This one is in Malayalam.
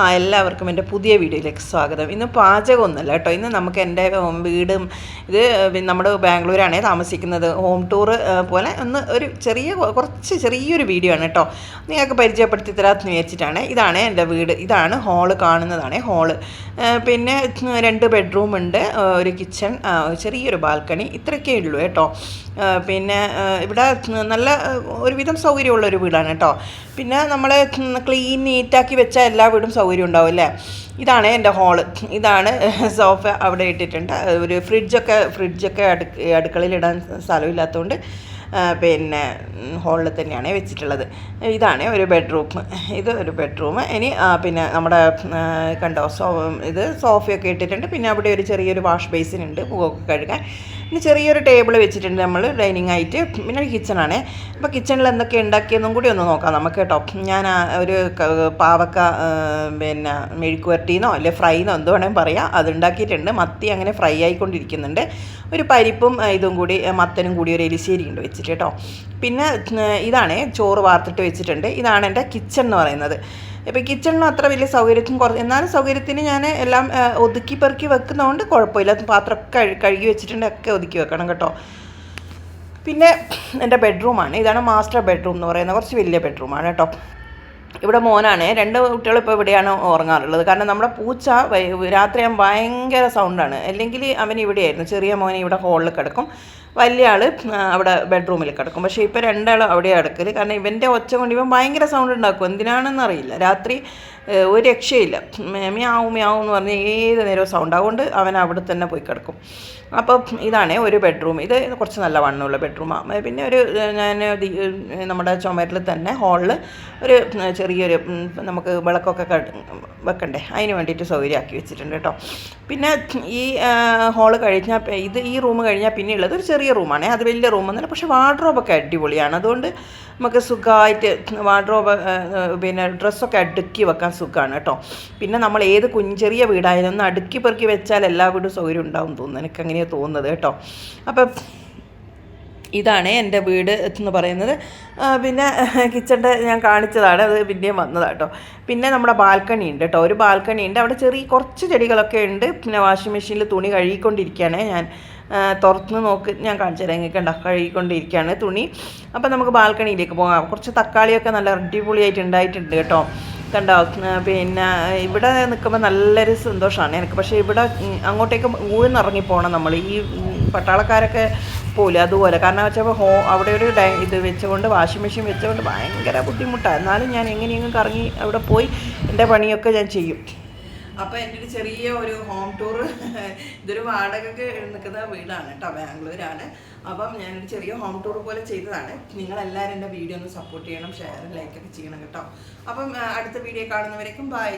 ആ എല്ലാവർക്കും എന്റെ പുതിയ വീഡിയോയിലേക്ക് സ്വാഗതം. ഇന്ന് പാചകമൊന്നുമല്ല കേട്ടോ. ഇന്ന് നമുക്ക് എന്റെ വീടും ഇത് നമ്മുടെ ബാംഗ്ലൂരാണേ താമസിക്കുന്നത്. ഹോം ടൂർ പോലെ ഒന്ന് ഒരു ചെറിയ കുറച്ച് ചെറിയൊരു വീഡിയോ ആണ് കേട്ടോ. നിങ്ങൾക്ക് പരിചയപ്പെടുത്തി തരാമെന്ന് വിചാരിച്ചിട്ടാണ്. ഇതാണ് എന്റെ വീട്. ഇതാണ് ഹാൾ കാണുന്നതാണ് ഹാൾ. പിന്നെ രണ്ട് ബെഡ്റൂം ഉണ്ട് ഒരു കിച്ചൺ ചെറിയൊരു ബാൽക്കണി. ഇത്രയൊക്കെ ഉള്ളൂ കേട്ടോ. പിന്നെ ഇവിടെ നല്ല ഒരുവിധം സൗകര്യമുള്ള ഒരു വീടാണ് കേട്ടോ. പിന്നെ നമ്മൾ ക്ലീൻ നീറ്റാക്കി വെച്ചാൽ എല്ലാ വീടും സൗകര്യം ഉണ്ടാവും അല്ലേ? ഇതാണ് എന്റെ ഹോൾ ഇതാണ് സോഫ അവിടെ ഇട്ടിട്ടുണ്ട്. ഒരു ഫ്രിഡ്ജൊക്കെ ഫ്രിഡ്ജൊക്കെ അടുക്ക അടുക്കളയിൽ ഇടാൻ സ്ഥലമില്ലാത്തതുകൊണ്ട് പിന്നെ ഹോളിൽ തന്നെയാണ് വെച്ചിട്ടുള്ളത്. ഇതാണ് ഒരു ബെഡ്റൂം ഇത് ഒരു ബെഡ്റൂം ഇനി പിന്നെ നമ്മുടെ കണ്ടോ സോ ഇത് സോഫയൊക്കെ ഇട്ടിട്ടുണ്ട്. പിന്നെ അവിടെ ഒരു ചെറിയൊരു വാഷ് ബേസിൻ ഉണ്ട് മുഖമൊക്കെ കഴുകാൻ. പിന്നെ ചെറിയൊരു ടേബിൾ വെച്ചിട്ടുണ്ട് നമ്മൾ ഡൈനിങ് ആയിട്ട്. പിന്നെ ഒരു കിച്ചണാണ് അപ്പോൾ കിച്ചണിൽ എന്തൊക്കെ ഉണ്ടാക്കിയെന്നും കൂടി ഒന്ന് നോക്കാം നമുക്ക് കേട്ടോ. ഞാൻ ഒരു പാവക്ക പിന്നെ മെഴുക്കുവരട്ടിന്നോ അല്ലെ ഫ്രൈന്നോ എന്തോ വേണമെങ്കിൽ പറയാം. അത് ഉണ്ടാക്കിയിട്ടുണ്ട്. മത്തി അങ്ങനെ ഫ്രൈ ആയിക്കൊണ്ടിരിക്കുന്നുണ്ട്. ഒരു പരിപ്പും ഇതും കൂടി മത്തനും കൂടി ഒരു എലിശ്ശേരി ഉണ്ട് വെച്ചിട്ട് കേട്ടോ. പിന്നെ ഇതാണ് ചോറ് വാർത്തിട്ട് വെച്ചിട്ടുണ്ട്. ഇതാണ് എന്റെ കിച്ചൺ എന്ന് പറയുന്നത്. ഇപ്പോൾ കിച്ചണിനും അത്ര വലിയ സൗകര്യത്തിനും കുറച്ച് എന്നാലും സൗകര്യത്തിന് ഞാൻ എല്ലാം ഒതുക്കി പെറുക്കി വെക്കുന്നതുകൊണ്ട് കുഴപ്പമില്ല. പാത്രമൊക്കെ കഴു- കഴുകി വെച്ചിട്ടുണ്ട് ഒക്കെ ഒതുക്കി വെക്കണം കേട്ടോ. പിന്നെ എന്റെ ബെഡ്റൂമാണ് ഇതാണ് മാസ്റ്റർ ബെഡ്റൂം എന്ന് പറയുന്നത്. കുറച്ച് വലിയ ബെഡ്റൂമാണ് കേട്ടോ. ഇവിടെ മോനാണ്. രണ്ട് കുട്ടികൾ ഇപ്പോൾ ഇവിടെയാണ് ഉറങ്ങാറുള്ളത്. കാരണം നമ്മുടെ പൂച്ച രാത്രി ഭയങ്കര സൗണ്ടാണ് അല്ലെങ്കിൽ അവൻ ഇവിടെയായിരുന്നു. ചെറിയ മോനെ ഇവിടെ ഹോളിൽ കിടക്കും. വലിയ ആൾ അവിടെ ബെഡ്റൂമിൽ കിടക്കും. പക്ഷേ ഇപ്പോൾ രണ്ടാളും അവിടെ കിടക്കൽ കാരണം ഇവന്റെ ഒച്ച കൊണ്ട് ഇവൻ ഭയങ്കര സൗണ്ട് ഉണ്ടാക്കും. എന്തിനാണെന്ന് അറിയില്ല. രാത്രി ഒരു രക്ഷയില്ല. മ്യാവും മ്യാവും എന്ന് പറഞ്ഞ് ഏത് നേരവും സൗണ്ട് അതുകൊണ്ട് അവൻ അവിടെ തന്നെ പോയി കിടക്കും. അപ്പോൾ ഇതാണ് ഒരു ബെഡ്റൂം ഇത് കുറച്ച് നല്ല വണ്ണമുള്ള ബെഡ്റൂമാണ് പിന്നെ ഒരു ഞാൻ നമ്മുടെ ചുമരിൽ തന്നെ ഹാളിൽ ഒരു ചെറിയൊരു നമുക്ക് വിളക്കൊക്കെ വെക്കണ്ടേ? അതിന് വേണ്ടിയിട്ട് സൗകര്യമാക്കി വെച്ചിട്ടുണ്ട് കേട്ടോ. പിന്നെ ഈ ഹാൾ കഴിഞ്ഞാൽ ഇത് ഈ റൂം കഴിഞ്ഞാൽ പിന്നെയുള്ളത് ഒരു ചെറിയ റൂമാണ് അത് വലിയ റൂമൊന്നുമല്ല പക്ഷേ വാർഡ്രോബൊക്കെ അടിപൊളിയാണ്. അതുകൊണ്ട് നമുക്ക് സുഖമായിട്ട് വാർഡ്രോബ് പിന്നെ ഡ്രസ്സൊക്കെ അടുക്കി വെക്കാൻ സുഖമാണ് കേട്ടോ. പിന്നെ നമ്മൾ ഏത് കുഞ്ചെറിയ വീടായാലും ഒന്ന് അടുക്കി പെറുക്കി വെച്ചാൽ എല്ലാ വീടും സൗകര്യം ഉണ്ടാവും തോന്നുന്നു എനിക്ക് അങ്ങനെയാണ് തോന്നുന്നത് കേട്ടോ. അപ്പം ഇതാണ് എന്റെ വീട് എന്ന് പറയുന്നത്. പിന്നെ കിച്ചന്റെ ഞാൻ കാണിച്ചതാണ് അത് പിന്നെയും വന്നതാണ് കേട്ടോ. പിന്നെ നമ്മുടെ ബാൽക്കണി ഉണ്ട് കേട്ടോ ഒരു ബാൽക്കണി ഉണ്ട്. അവിടെ ചെറിയ കുറച്ച് ചെടികളൊക്കെ ഉണ്ട്. പിന്നെ വാഷിംഗ് മെഷീനിൽ തുണി കഴുകിക്കൊണ്ടിരിക്കുകയാണ് ഞാൻ. തുറന്ന് നോക്ക് ഞാൻ കാണിച്ചു തരാം. ഇങ്ങനെ ഉണ്ടാ കഴുകിക്കൊണ്ടിരിക്കുകയാണ് തുണി. അപ്പോൾ നമുക്ക് ബാൽക്കണിയിലേക്ക് പോകാം. കുറച്ച് തക്കാളിയൊക്കെ നല്ല അടിപൊളിയായിട്ട് ഉണ്ടായിട്ടുണ്ട് കേട്ടോ. കണ്ടോ പിന്നെ ഇവിടെ നിൽക്കുമ്പോൾ നല്ലൊരു സന്തോഷമാണ് എനിക്ക്. പക്ഷേ ഇവിടെ അങ്ങോട്ടേക്ക് ഊഴ്ന്നിറങ്ങി പോകണം നമ്മൾ ഈ പട്ടാളക്കാരൊക്കെ പോലും അതുപോലെ. കാരണം വെച്ചാൽ ഹോ അവിടെ ഒരു ഇത് വെച്ചുകൊണ്ട് വാഷിംഗ് മെഷീൻ വെച്ചുകൊണ്ട് ഭയങ്കര ബുദ്ധിമുട്ടാണ് എന്നാലും ഞാൻ എങ്ങനെയെങ്കിലും കറങ്ങി അവിടെ പോയി എന്റെ പണിയൊക്കെ ഞാൻ ചെയ്യും. അപ്പോൾ എന്റെ ഒരു ചെറിയ ഒരു ഹോം ടൂർ ഇതൊരു വാടകയ്ക്ക് നിൽക്കുന്ന വീടാണ് കേട്ടോ ബാംഗ്ലൂരാണ്. അപ്പം ഞാനൊരു ചെറിയ ഹോം ടൂർ പോലെ ചെയ്തതാണ്. നിങ്ങളെല്ലാവരും എന്റെ വീഡിയോ ഒന്ന് സപ്പോർട്ട് ചെയ്യണം ഷെയർ ലൈക്ക് ഒക്കെ ചെയ്യണം കേട്ടോ. അപ്പം അടുത്ത വീഡിയോ കാണുന്നവരേക്കും ബൈ